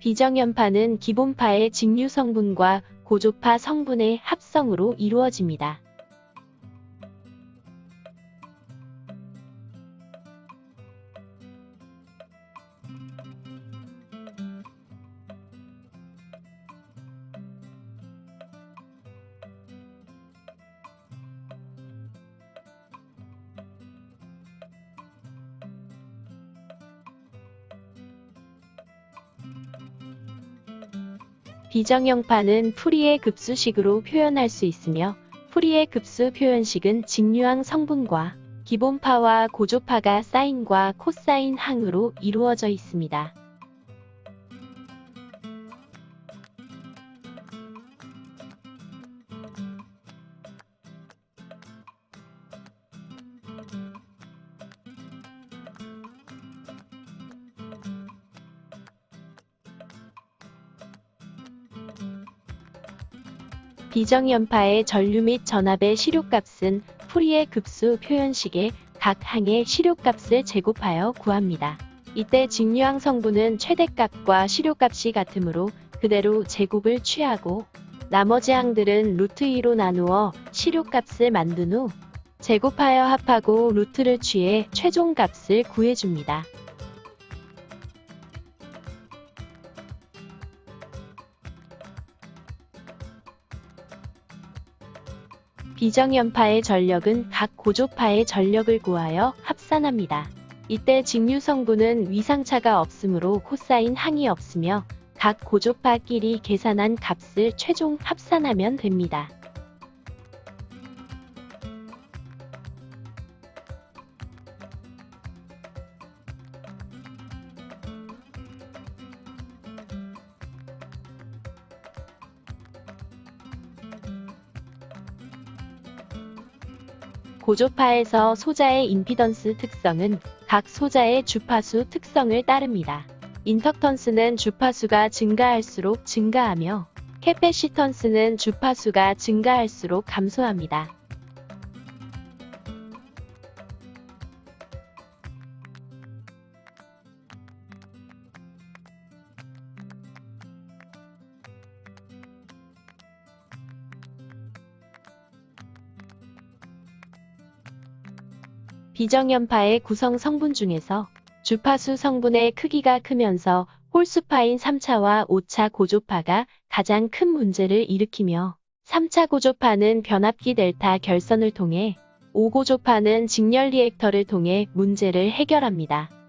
비정연파는 기본파의 직류 성분과 고조파 성분의 합성으로 이루어집니다. 비정형파는 풀이의 급수식으로 표현할 수 있으며 풀이의 급수 표현식은 직류항 성분과 기본파와 고조파가 사인과 코사인 항으로 이루어져 있습니다. 비정연파의 전류 및 전압의 시료값은 풀이의 급수 표현식의 각 항의 시료값을 제곱하여 구합니다. 이때 직류항 성분은 최대값과 시료값이 같으므로 그대로 제곱을 취하고 나머지 항들은 루트 2로 나누어 시료값을 만든 후 제곱하여 합하고 루트를 취해 최종값을 구해줍니다. 비정연파의 전력은 각 고조파의 전력을 구하여 합산합니다. 이때 직류 성분은 위상차가 없으므로 코사인 항이 없으며 각 고조파끼리 계산한 값을 최종 합산하면 됩니다. 고조파에서 소자의 임피던스 특성은 각 소자의 주파수 특성을 따릅니다. 인덕턴스는 주파수가 증가할수록 증가하며 캐패시턴스는 주파수가 증가할수록 감소합니다. 비정연파의 구성 성분 중에서 주파수 성분의 크기가 크면서 홀수파인 3차와 5차 고조파가 가장 큰 문제를 일으키며 3차 고조파는 변압기 델타 결선을 통해 5고조파는 직렬 리액터를 통해 문제를 해결합니다.